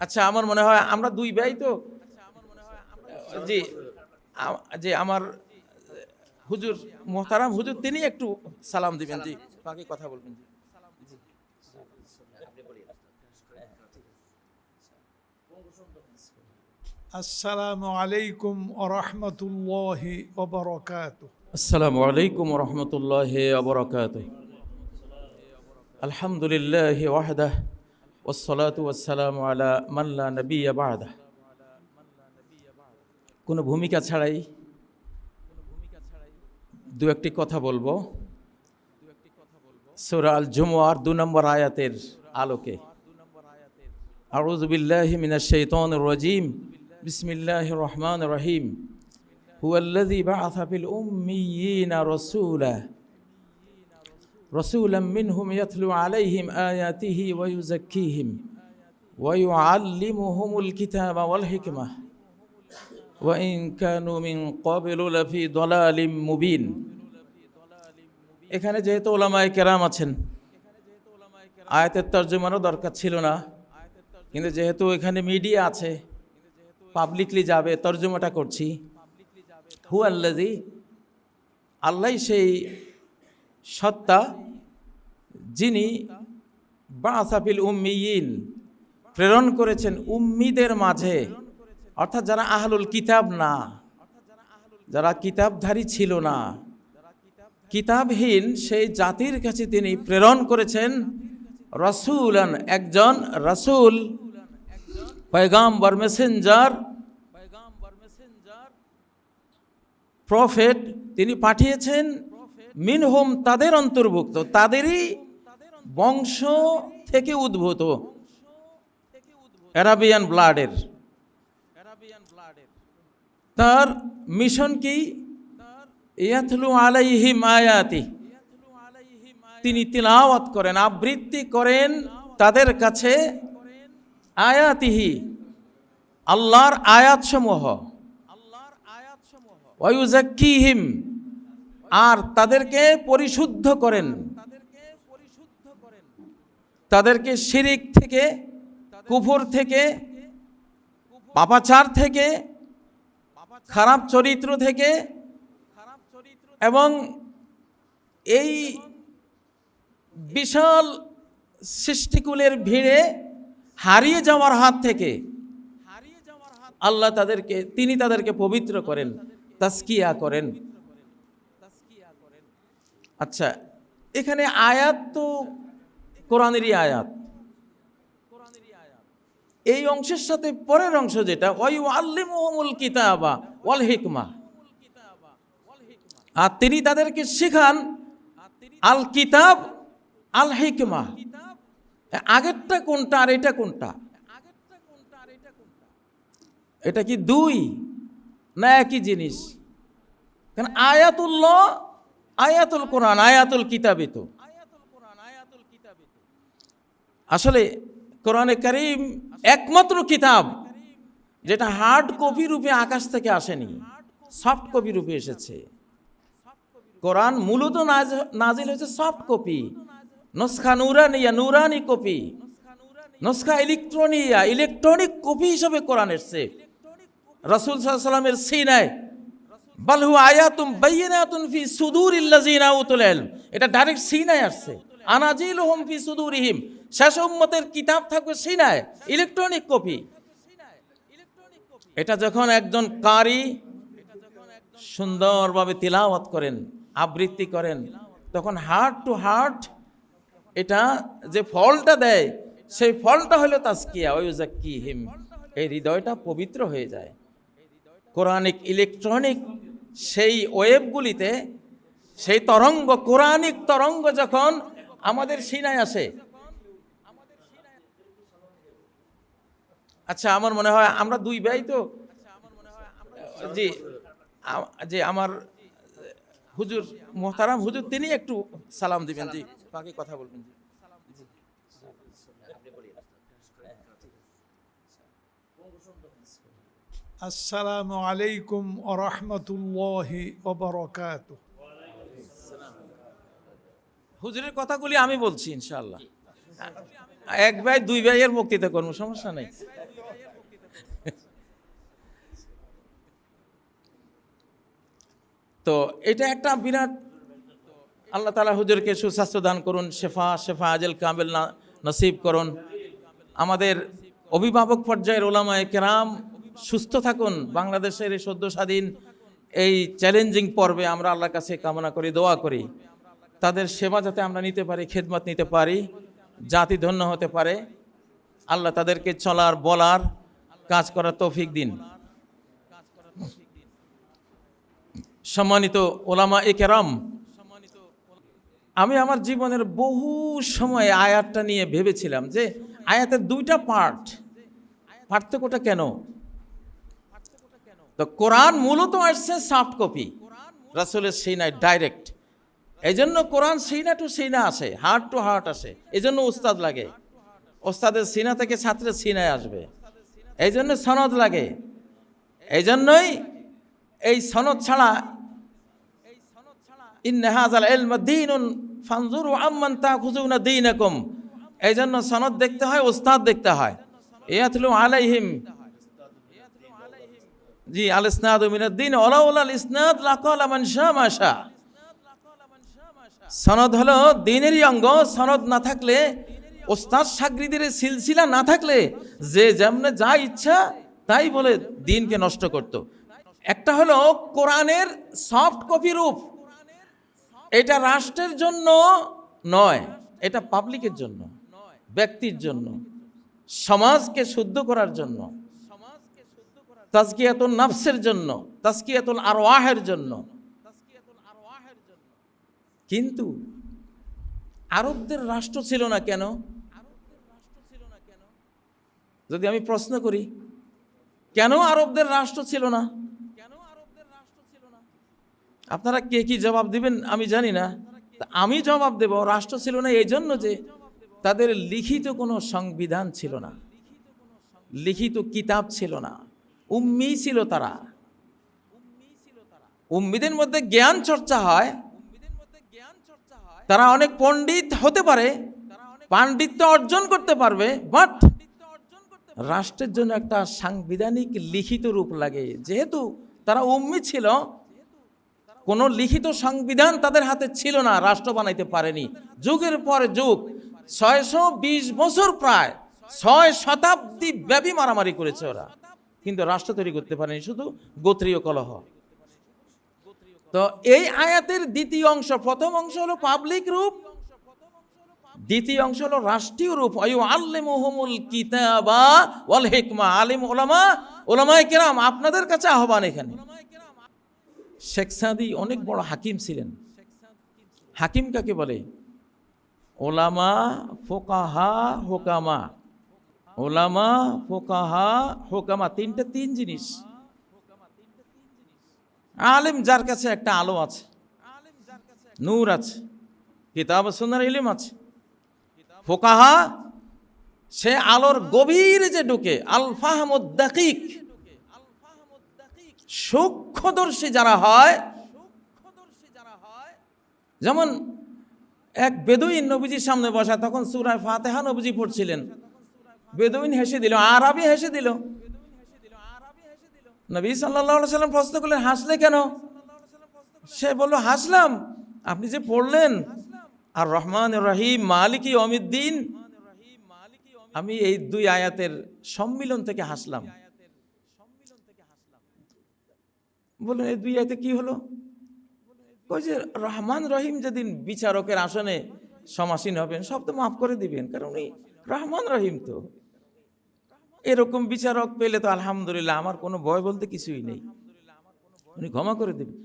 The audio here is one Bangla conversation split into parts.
আচ্ছা আমার মনে হয় আমরা দুই ভাই তো। জি যে আমার হুজুর মোহতারাম হুজুর তিনি একটু সালাম দিবেন জি। বাকি কথা বলবেন জি। আসসালামু আলাইকুম রহমতুল্লাহি অবরকাত আসসালামু আলাইকুম রহমতুল্লাহি অবরকাত আলহামদুলিল্লাহ ওয়াহদাহ। ওসলাতু আসসালাম আলা মাল্লা নবী কোনো ভূমিকা ছাড়াই দু একটি কথা বলব। সুরাল আল জুমুয়ার দু নম্বর আয়াতের আলোকে। আউজ বিল্লাহ মিনা শৈতন রজিম। বিসমিল্লাহ রহমান রহিম। হুয়াল্লাযী বাআসা ফিল উম্মিয়িনা রাসূলা। রসুলাম মিনহুম ইয়াতলু আলাইহিম আয়াতিহি ওয়া ইউযাক্কিহিম ওয়া ইউআল্লিমুহুমুল কিতাবা ওয়াল হিকমাহ ওয়া ইন কানু মিন মুবিন। এখানে যেহেতু ওলামায় কেরাম আছেন, আয়াতের তর্জমারও দরকার ছিল না। কিন্তু যেহেতু এখানে মিডিয়া আছে, পাবলিকলি যাবে, তর্জমাটা করছি। হু আল্লাজি আল্লাহ সেই সত্তা, যিনি বাসাফিল উম্মিয়িন, প্রেরণ করেছেন উম্মিদের মাঝে। অর্থাৎ যারা আহলুল কিতাব না, যারা কিতাবধারী ছিল না, কিতাবহীন সেই জাতির কাছে তিনি প্রেরণ করেছেন রসুলান, একজন রসুল, পয়গাম্বর মেসেঞ্জার, প্রফেট তিনি পাঠিয়েছেন মিনহুম তাদের অন্তর্ভুক্ত, তাদেরই বংশ থেকে উদ্ভূত। অ্যারাবিয়ান ব্লাডের। তার মিশন কি? ইয়াতলু আলাইহিম আয়াতি। তিনি তিলাওয়াত করেন, আবৃত্তি করেন তাদের কাছে আয়াতিহি, আল্লাহর আয়াতসমূহ। ওয়ুজাক্কিহিম আর তাদেরকে পরিশুদ্ধ করেন। তাদেরকে শিরিক থেকে, কুফর থেকে, পাপাচার থেকে, খারাপ চরিত্র থেকে এবং এই বিশাল সৃষ্টিকুলের ভিড়ে হারিয়ে যাওয়ার হাত থেকে আল্লাহ তাদেরকে, তিনি তাদেরকে পবিত্র করেন তাস্কিয়া করেন। আচ্ছা এখানে আয়াত তো কোরআনেরই আয়াত। এই অংশের সাথে পরের অংশ যেটা ওয়ু আল্লিমুল কিতাবা ওয়াল হিকমা। আর তিনি তাদেরকে শেখান, আল কিতাব আল হিকমা। আগেরটা কোনটা আর এটা কোনটা? এটা কি দুই? না একই জিনিস। কারণ আয়াতুল্লাহ আয়াতুল কোরআন, আয়াতুল কিতাবে তো। আসলে কোরআনে করিম একমাত্র কিতাব যেটা হার্ড কপি রূপে আকাশ থেকে আসেনি সফট কপি রূপে এসেছে। কোরআন মূলত নাজ- নাজিল হয়েছে সফট কপি নস্খা নুরানিয়া, নুরানি কপি নস্খা ইলেকট্রনিয়া, ইলেকট্রনিক কপি হিসেবে কোরআন এসছে। রসুল সাল্লামের সিনায় বালহু আয়াতুম বাইয়ানাতুন ফি সুদুরিল্লাযিনা উতুল ইলম। এটা ডাইরেক্ট সিনায় আসছে। আনাজিলুহুম ফি সুদুরিহিম। শেষ উম্মতের কিতাব থাকবে সিনায় ইলেকট্রনিক কপি এটা যখন একজন কারি সুন্দরভাবে তিলাওয়াত করেন, আবৃত্তি করেন, তখন হার্ট টু হার্ট এটা যে ফলটা দেয়, সেই ফলটা হলো তাস্কিয়া হিম এই হৃদয়টা পবিত্র হয়ে যায়। কোরআনিক ইলেকট্রনিক সেই ওয়েবগুলিতে, সেই তরঙ্গ, কোরআনিক তরঙ্গ যখন আমাদের সিনায় আসে আচ্ছা আমার মনে হয় আমরা দুই ভাই তো? জি যে আমার হুজুর মোহতারাম, হুজুর তিনি একটু সালাম দিবেন, জি। বাকি কথা বলবেন, জি। আসসালামু আলাইকুম আরহামতুল্লাহি ওবরকাত হুজুরের কথাগুলি আমি বলছি ইনশাল্লাহ এক ভাই, দুই ভাইয়ের বক্তৃতা করব সমস্যা নেই। তো এটা একটা বিরাট আল্লাহ তালা হুজুরকে সুস্বাস্থ্য দান করুন, শেফা শেফা আজেল কামেল নসিব করুন। আমাদের অভিভাবক পর্যায়ের ওলামায় কেরাম সুস্থ থাকুন। বাংলাদেশের এই সদ্য স্বাধীন এই চ্যালেঞ্জিং পর্বে আমরা আল্লাহর কাছে কামনা করি, দোয়া করি। তাদের সেবা যাতে আমরা নিতে পারি, খেদমত নিতে পারি, জাতি ধন্য হতে পারে। আল্লাহ তাদেরকে চলার, বলার, কাজ করার তৌফিক দিন। সম্মানিত ওলামা এ কেরাম আমি আমার জীবনের বহু সময় আয়াতটা নিয়ে ভেবেছিলাম যে আয়াতের দুইটা পার্ট পার্থক্যটা কেন? তো কোরআন মূলত আসছে সফট কপি রাসুলের সিনায় ডাইরেক্ট এই জন্য কোরআন সিনা টু সিনা আসে হার্ট টু হার্ট আসে এই জন্য উস্তাদ লাগে। ওস্তাদের সিনা থেকে ছাত্রের সিনায় আসবে। এই জন্য সনদ লাগে। এই জন্যই এই সনদ ছাড়া দীনুন ফানজুরু দীনাকুম। এই জন্য সনদ দেখতে হয় ওস্তাদ দেখতে হয়। ইয়াতলু আলাইহিম জি, আল ইসনাদ মিনাদ্দিন ওলাউল আল ইসনাদ লাকাল মান শাহ মাশা সনদ হলো দিনেরই অঙ্গ, সনদ না থাকলে, ওস্তাদ সাগরিদের সিলসিলা না থাকলে, যে যেমনে যা ইচ্ছা তাই বলে দিনকে নষ্ট করত। একটা হলো কোরআনের সফট কপি রূপ। এটা রাষ্ট্রের জন্য নয়, এটা পাবলিকের জন্য, ব্যক্তির জন্য, সমাজকে শুদ্ধ করার জন্য। তাজকিয়াতুল নাফসের জন্য, তাজকিয়াতুল আরওয়াহের জন্য। কিন্তু আরবদের রাষ্ট্র ছিল না কেন? যদি আমি প্রশ্ন করি, কেন আরবদের রাষ্ট্র ছিল না? আপনারা কে কি জবাব দিবেন আমি জানি না। আমি জবাব দেব, রাষ্ট্র ছিল না এই জন্য যে তাদের লিখিত কোনো সংবিধান ছিল না। লিখিত কিতাব ছিল না। উম্মি ছিল তারা। উম্মিদের মধ্যে জ্ঞান চর্চা হয়। তারা অনেক পণ্ডিত হতে পারে, পাণ্ডিত্য অর্জন করতে পারবে বাট রাষ্ট্রের জন্য একটা সাংবিধানিক লিখিত রূপ লাগে। যেহেতু তারা উম্মি ছিল, কোনো লিখিত সংবিধান তাদের হাতে ছিল না, রাষ্ট্র বানাইতে পারেনি। যুগের পর যুগ, ছয়শো বিশ বছর প্রায়, ছয় শতাব্দী ব্যাপী মারামারি করেছে ওরা। কিন্তু রাষ্ট্র তৈরি করতে পারেনি, শুধু গোত্রীয় কলহ। তো এই আয়াতের দ্বিতীয় অংশ, প্রথম অংশ হলো পাবলিক রূপ, দ্বিতীয় অংশ হলো রাষ্ট্রীয় রূপ। অয়ু আল্লেমুল কিতাবা ওয়াল হিকমা। আলিম ওলামা ওলামায়ে কেরাম, আপনাদের কাছে আহ্বান এখানে। শেখ সাদি অনেক বড় হাকিম ছিলেন। হাকিম কাকে বলে? ওলামা ফোকাহা, হোকামা। ওলামা, ফোকাহা, হোকামা, তিনটা তিন জিনিস। আলেম যার কাছে একটা আলো আছে, নূর আছে, কিতাব সুন্দর ইলিম আছে। ফোকাহা, সে আলোর গভীর যে ঢুকে আলফাহমুদ্দাকিক সূক্ষ্মদর্শী যারা হয়, যেমন এক বেদুইন নবীজির সামনে বসা, তখন সুরায় ফাতেহা নবীজি পড়ছিলেন। বেদুইন হেসে দিল, আরবি হেসে দিল। নবী সাল্লাহ সাল্লাম প্রশ্ন করলেন, হাসলে কেন? সে বলল, হাসলাম। আপনি যে পড়লেন আর রহমান রহিম, মালিকি অমিদ্দিন আমি এই দুই আয়াতের সম্মিলন থেকে হাসলাম। বললেন, এই দুই আয়াতে কি হলো? ওই যে রহমান রহিম যেদিন বিচারকের আসনে সমাসীন হবেন, সব তো মাফ করে দিবেন, কারণ উনি রহমান রহিম তো। এরকম বিচারক পেলে তো আলহামদুলিল্লাহ, আমার কোনো ভয় বলতে কিছুই নেই। উনি ক্ষমা করে দেবেন।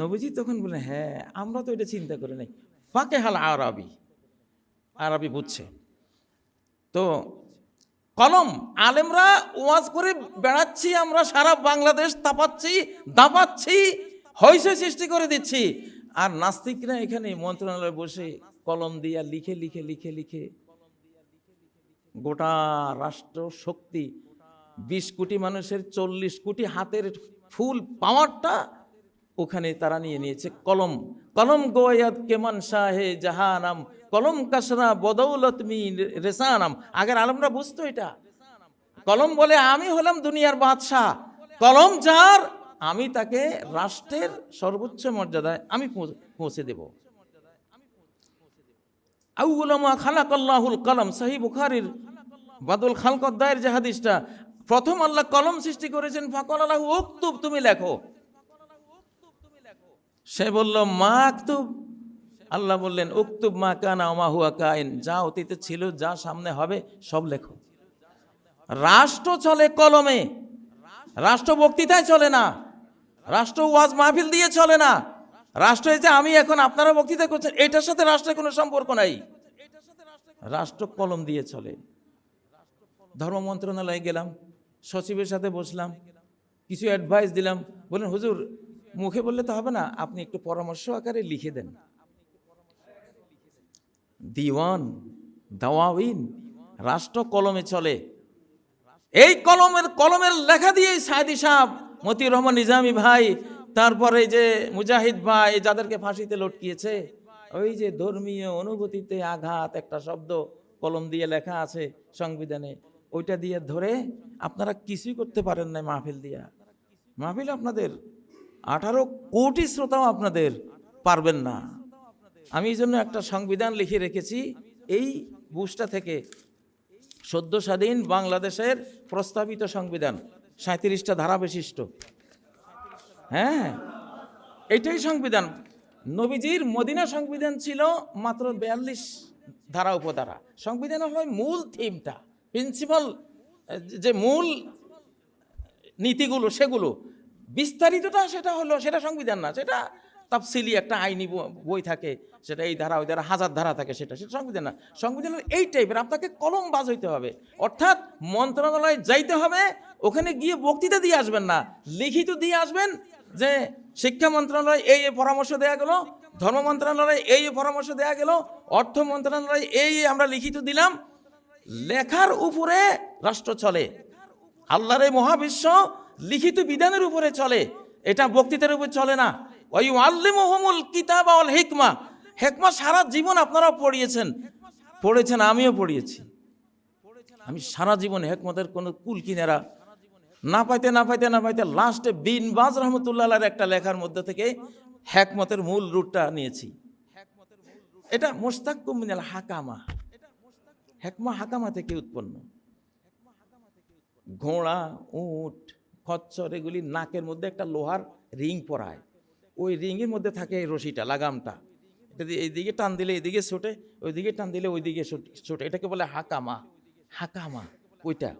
নবীজি তখন বললেন হ্যাঁ আমরা তো এটা চিন্তা করে নাই। ফাঁকে হাল আরবি আরবি বুঝছে। তো কলম, আলেমরা ওয়াজ করে বেড়াচ্ছি আমরা, সারা বাংলাদেশ তাপাচ্ছি, দাপাচ্ছি হইসই সৃষ্টি করে দিচ্ছি। আর নাস্তিকরা এখানে মন্ত্রণালয়ে বসে কলম দিয়া লিখে লিখে লিখে লিখে গোটা রাষ্ট্র শক্তি বিশ কোটি মানুষের চল্লিশ কোটি হাতের ফুল পাওয়ারটা ওখানে তারা নিয়ে নিয়েছে। কলম কলম গোয়াদ কেমন শাহে জাহানাম, কলম কাসরা বদৌলত মি রেসানাম। আগের আলমরা বুঝতো এটা। কলম বলে, আমি হলাম দুনিয়ার বাদশাহ। কলম যার, আমি তাকে রাষ্ট্রের সর্বোচ্চ মর্যাদায় আমি পৌঁছে দেব। আউলামা খালাকাল্লাহুল কলম, সাহি বুখারির বাদুল খালকদ্দায়ের যে হাদিসটা, প্রথম আল্লাহ কলম সৃষ্টি করেছেন ফাকল আল্লাহ উক্তুব, তুমি লেখো। সে বলল, মা আক্তুব আল্লাহ বললেন, উক্তুব মা কানা ওমা হুয়া কাইন, যা অতীতে ছিল, যা সামনে হবে, সব লেখো। রাষ্ট্র চলে কলমে, রাষ্ট্র বক্তৃতায় চলে না, রাষ্ট্র ওয়াজ মাহফিল দিয়ে চলে না। রাষ্ট্র যে আমি এখন আপনারা বক্তৃতা করছেন, এটার সাথে রাষ্ট্রের কোনো সম্পর্ক নাই। রাষ্ট্র কলম দিয়ে চলে। ধর্ম মন্ত্রণালয়ে গেলাম, সচিবের সাথে বসলাম, কিছু অ্যাডভাইস দিলাম। বললেন, হুজুর, মুখে বললে তো হবে না, আপনি একটু পরামর্শ আকারে লিখে দেন। দিওয়ান দাওয়াবিন রাষ্ট্র কলমে চলে। এই কলমের কলমের লেখা দিয়েই সাইদি সাহ মতিউর রহমান নিজামী ভাই তারপরে যে মুজাহিদ ভাই যাদেরকে ফাঁসিতে লটকিয়েছে, ওই যে ধর্মীয় অনুভূতিতে আঘাত একটা শব্দ কলম দিয়ে লেখা আছে সংবিধানে, ওইটা দিয়ে ধরে আপনারা কিছুই করতে পারেন না মাহফিল দিয়া। মাহফিল আপনাদের, আঠারো কোটি শ্রোতাও আপনাদের পারবেন না। আমি এই জন্য একটা সংবিধান লিখে রেখেছি, এই বুসটা থেকে সদ্য স্বাধীন বাংলাদেশের প্রস্তাবিত সংবিধান, সাঁত্রিশটা ধারা বিশিষ্ট। হ্যাঁ এটাই সংবিধান। নবীজির মদিনা সংবিধান ছিল মাত্র বিয়াল্লিশ ধারা উপধারা। সংবিধান হয় মূল থিমটা প্রিন্সিপাল যে মূল নীতিগুলো, সেগুলো। বিস্তারিতটা সেটা হলো, সেটা সংবিধান না, সেটা তাফসিলি একটা আইনি বই থাকে, সেটা এই ধারা, ওই ধারা, হাজার ধারা থাকে, সেটা সেটা সংবিধান না। সংবিধান এই টাইপের আপনাকে কলম বাজ হইতে হবে। অর্থাৎ মন্ত্রণালয়ে যাইতে হবে, ওখানে গিয়ে বক্তৃতা দিয়ে আসবেন না, লিখিত দিয়ে আসবেন যে শিক্ষা মন্ত্রণালয় এই পরামর্শ দেওয়া গেল, ধর্ম মন্ত্রণালয়ে এই পরামর্শ দেওয়া গেল, অর্থ মন্ত্রণালয়ে এই আমরা লিখিত দিলাম। লেখার উপরে রাষ্ট্র চলে। আল্লাহর এই মহাবিশ্ব লিখিত বিধানের উপরে চলে। এটা বক্তৃতার উপরে চলে না। ওই আল্লিমহমুল কিতাব আল হিকমা। হেকমা সারা জীবন আপনারাও পড়িয়েছেন। পড়েছেন, আমিও পড়িয়েছি। আমি সারা জীবন হেকমতের কোনো কুল কিনারা না পাইতে না পাইতে না পাইতে লাস্টে বিন বাজ রহমতুল্লাহ একটা লেখার মধ্যে থেকে হ্যাকমতের মূল রুটটা নিয়েছি। এটা মোস্তাক মিনাল হাকামা। হ্যাকমা হাকামা থেকে উৎপন্ন। ঘোড়া, উট, খচ্চর এগুলি নাকের মধ্যে একটা লোহার রিং পরায়। ওই রিংয়ের মধ্যে থাকে এই রশিটা, লাগামটা। এটা এইদিকে টান দিলে এইদিকে ছোটে, ওইদিকে টান দিলে ওইদিকে ছোটে। এটাকে বলে হাকামা। হাকামা, ওইটা।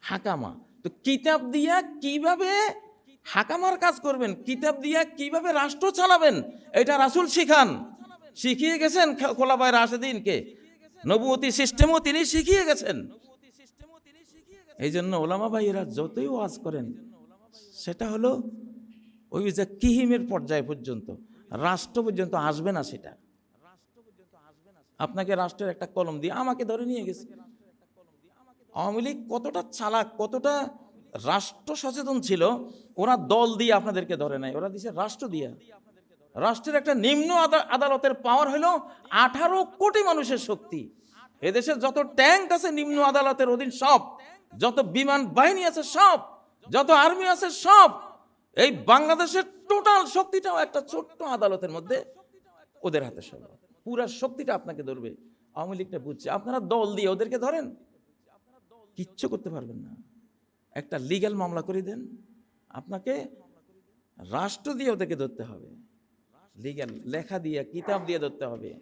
হাকামা। তো কিতাব দিয়া কীভাবে হাকামার কাজ করবেন? কিতাব দিয়া কীভাবে রাষ্ট্র চালাবেন? এটা রাসুল শিখান। শিখিয়ে গেছেন খে- খোলাফায় রাশেদিনকে। নবুয়তি সিস্টেমও তিনি শিখিয়ে গেছেন। এই জন্য ওলামা ভাইয়েরা যতই ওয়াজ করেন, সেটা হলো ওই যে কিহিমের পর্যায় পর্যন্ত, রাষ্ট্র পর্যন্ত আসবে না সেটা। আপনাকে রাষ্ট্রের একটা কলম দিয়ে আমাকে ধরে নিয়ে গেছে। আওয়ামী লীগ কতটা চালাক, কতটা রাষ্ট্র সচেতন ছিল, ওরা দল দিয়ে আপনাদেরকে ধরে নাই। ওরা দিছে রাষ্ট্র দিয়ে। রাষ্ট্রের একটা নিম্ন আদা- আদালতের পাওয়ার হলো আঠারো কোটি মানুষের শক্তি। এদেশের যত ট্যাঙ্ক আছে নিম্ন আদালতের অধীন সব, যত বিমান বাহিনী আছে সব, যত আর্মি আছে সব, এই বাংলাদেশের টোটাল শক্তিটাও একটা ছোট্ট আদালতের মধ্যে ওদের হাতে সব। পুরা শক্তিটা আপনাকে ধরবে। আওয়ামী লীগটা বুঝছে। আপনারা দল দিয়ে ওদেরকে ধরেন। কিচ্ছু করতে পারবেন না। একটা লিগ্যাল মামলা করে দেন। আপনাকে রাষ্ট্র দিয়ে ওদেরকে ধরতে হবে। লিগ্যাল লেখা দিয়ে, কিতাব দিয়ে ধরতে হবে।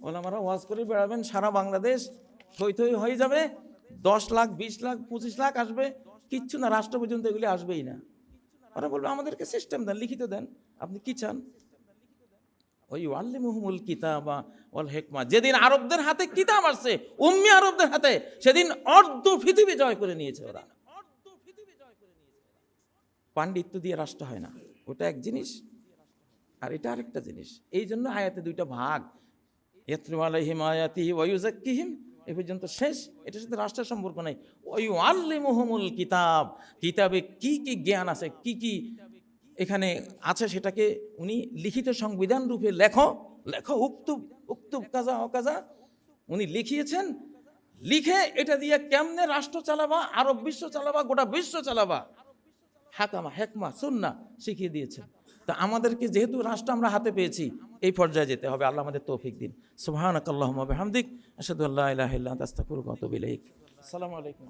ওলামারা ওয়াজ করে বেড়াবেন, সারা বাংলাদেশ থই থই হয়ে যাবে। দশ লাখ, বিশ লাখ, পঁচিশ লাখ আসবে। কিচ্ছু না, রাষ্ট্র পর্যন্ত এগুলি আসবেই না। ওরা বলবে, আমাদেরকে সিস্টেম দেন, লিখিত দেন। আপনি কি চান? ওই আল্লিমুহুমুল কিতাব ওয়াল হেকমা। যেদিন আরবদের হাতে কিতাব আসছে, উম্মি আরবদের হাতে, সেদিন অর্ধ পৃথিবী জয় করে নিয়েছে ওরা। পাণ্ডিত্য দিয়ে রাষ্ট্র হয় না। ওটা এক জিনিস, আর এটা আরেকটা জিনিস। এই জন্য আয়াতে দুইটা ভাগ ইয়াত্রিমালাইহিম আয়াতি ওয়ুজাক্কিহিম এ পর্যন্ত শেষ। এটার সাথে রাষ্ট্রের সম্পর্ক নেই। ওই আল্লিমুহুমুল কিতাব কিতাবে কি কি জ্ঞান আছে, কি কি এখানে আছে সেটাকে উনি লিখিত সংবিধান রূপে লেখো লেখো উক্তুব উক্তুব কাজা, অকাজা। উনি লিখিয়েছেন, লিখে এটা দিয়ে কেমনে রাষ্ট্র চালাবা, আরব বিশ্ব চালাবা, গোটা বিশ্ব চালাবা? হাকামা, হেকমা, সুন্না শিখিয়ে দিয়েছেন। তা আমাদেরকে যেহেতু রাষ্ট্র আমরা হাতে পেয়েছি, এই পর্যায়ে যেতে হবে। আল্লাহ আমাদের তৌফিক দিন। সুবহানাকাল্লাহুম্মা বিহামদিক, আশহাদু আল্লা ইলাহা আস্তাগফিরুকা ওয়া আসসালামু আলাইকুম।